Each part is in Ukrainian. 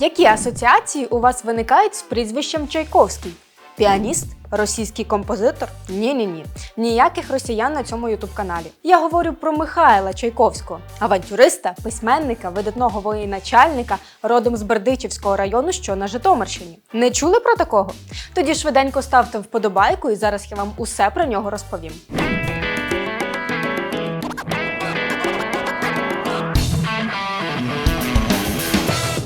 Які асоціації у вас виникають з прізвищем Чайковський? Піаніст? Російський композитор? Ні, ні, ні. Ніяких росіян на цьому ютуб каналі. Я говорю про Михайла Чайковського, авантюриста, письменника, видатного воєначальника, родом з Бердичівського району, що на Житомирщині. Не чули про такого? Тоді швиденько ставте вподобайку, і зараз я вам усе про нього розповім.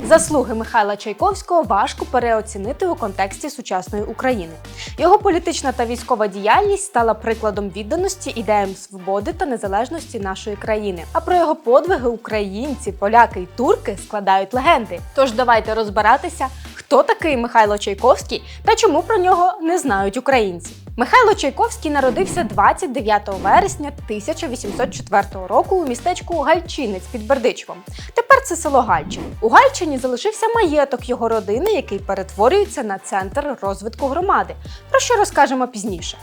Заслуги Михайла Чайковського важко переоцінити у контексті сучасної України. Його політична та військова діяльність стала прикладом відданості ідеям свободи та незалежності нашої країни. А про його подвиги українці, поляки й турки складають легенди. Тож давайте розбиратися, хто такий Михайло Чайковський та чому про нього не знають українці. Михайло Чайковський народився 29 вересня 1804 року у містечку Гальчинець під Бердичевом. Тепер це село Гальчин. У Гальчині залишився маєток його родини, який перетворюється на центр розвитку громади, про що розкажемо пізніше.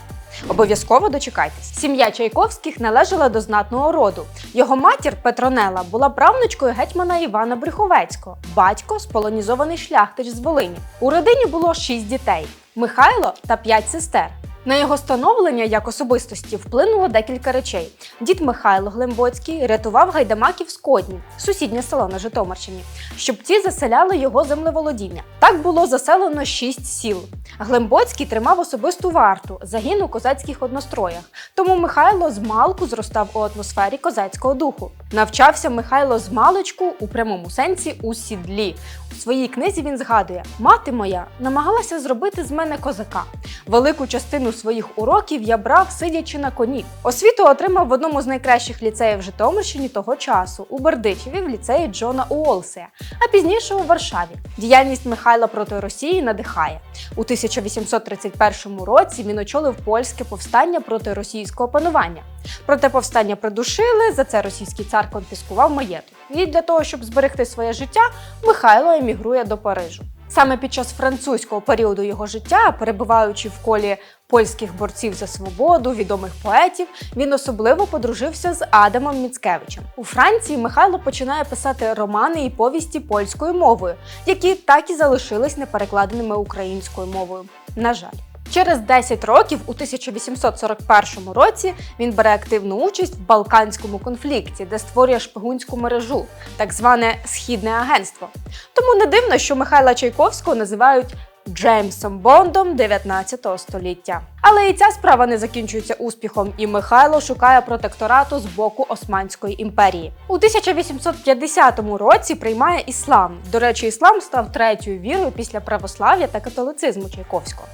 Обов'язково дочекайтесь. Сім'я Чайковських належала до знатного роду. Його матір Петронела була правнучкою гетьмана Івана Брюховецького, батько сполонізований шляхтич з Волині. У родині було шість дітей: Михайло та п'ять сестер. На його становлення як особистості вплинуло декілька речей. Дід Михайло Глембоцький рятував гайдамаків з Кодні, сусіднє село на Житомирщині, щоб ті заселяли його землеволодіння. Так було заселено шість сіл. Глембоцький тримав особисту варту, загін у козацьких одностроях. Тому Михайло з малку зростав у атмосфері козацького духу. Навчався Михайло з маличку у прямому сенсі у сідлі. У своїй книзі він згадує: мати моя намагалася зробити з мене козака. Велику частину своїх уроків я брав, сидячи на коні. Освіту отримав в одному з найкращих ліцеїв Житомирщині того часу у Бердичеві в ліцеї Джона Уолсея, а пізніше у Варшаві. Діяльність Михайла проти Росії надихає. У 1831 році він очолив польське повстання проти російського панування. Проте повстання придушили, за це російський цар конфіскував маєток. І для того, щоб зберегти своє життя, Михайло емігрує до Парижу. Саме під час французького періоду його життя, перебуваючи в колі польських борців за свободу, відомих поетів, він особливо подружився з Адамом Міцкевичем. У Франції Михайло починає писати романи і повісті польською мовою, які так і залишились неперекладеними українською мовою. На жаль. Через 10 років, у 1841 році, він бере активну участь в Балканському конфлікті, де створює шпигунську мережу, так зване Східне агентство. Тому не дивно, що Михайла Чайковського називають Джеймсом Бондом 19 століття. Але і ця справа не закінчується успіхом, і Михайло шукає протекторату з боку Османської імперії. У 1850 році приймає іслам. До речі, іслам став третьою вірою після православ'я та католицизму Чайковського.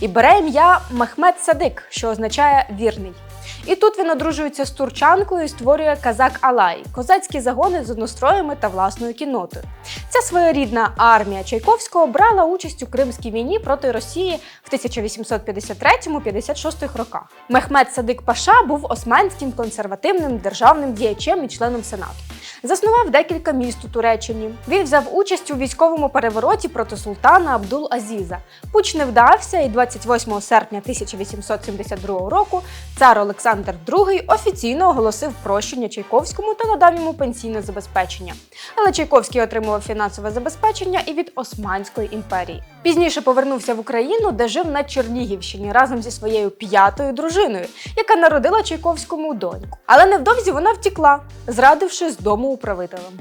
І бере ім'я Мехмед Садик, що означає вірний. І тут він одружується з турчанкою і створює казак Алай, козацькі загони з одностроями та власною кіннотою. Ця своєрідна армія Чайковського брала участь у Кримській війні проти Росії в 1853-56 роках. Мехмед Садик Паша був османським консервативним державним діячем і членом Сенату. Заснував декілька міст у Туреччині. Він взяв участь у військовому перевороті проти султана Абдул Азіза. Пуч не вдався, і 28 серпня 1872 року цар Олександр II офіційно оголосив прощення Чайковському та надав йому пенсійне забезпечення. Але Чайковський отримував фінансове забезпечення і від Османської імперії. Пізніше повернувся в Україну, де жив на Чернігівщині разом зі своєю п'ятою дружиною, яка народила Чайковському доньку. Але невдовзі вона втікла, зрадивши з дому управителем.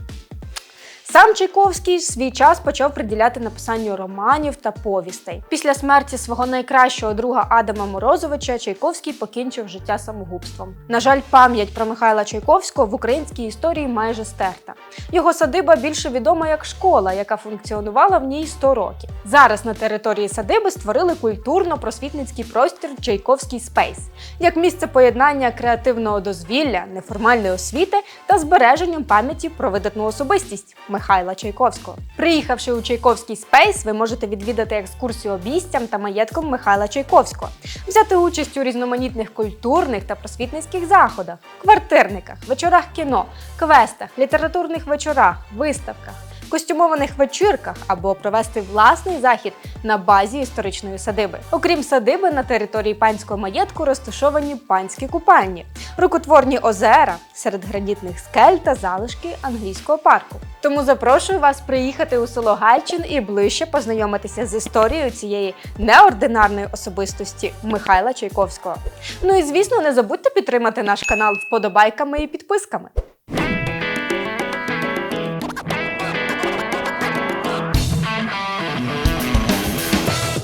Сам Чайковський свій час почав приділяти написанню романів та повістей. Після смерті свого найкращого друга Адама Морозовича Чайковський покінчив життя самогубством. На жаль, пам'ять про Михайла Чайковського в українській історії майже стерта. Його садиба більше відома як школа, яка функціонувала в ній 100 років. Зараз на території садиби створили культурно-просвітницький простір Чайковський Спейс як місце поєднання креативного дозвілля, неформальної освіти та збереженням пам'яті про видатну особистість. Михайла Чайковського. Приїхавши у Чайковський Спейс, ви можете відвідати екскурсію обійстям та маєтком Михайла Чайковського, взяти участь у різноманітних культурних та просвітницьких заходах, квартирниках, вечорах кіно, квестах, літературних вечорах, виставках. Костюмованих вечірках або провести власний захід на базі історичної садиби. Окрім садиби, на території панського маєтку розташовані панські купальні, рукотворні озера серед гранітних скель та залишки англійського парку. Тому запрошую вас приїхати у село Гальчин і ближче познайомитися з історією цієї неординарної особистості Михайла Чайковського. Ну і звісно, не забудьте підтримати наш канал вподобайками і підписками.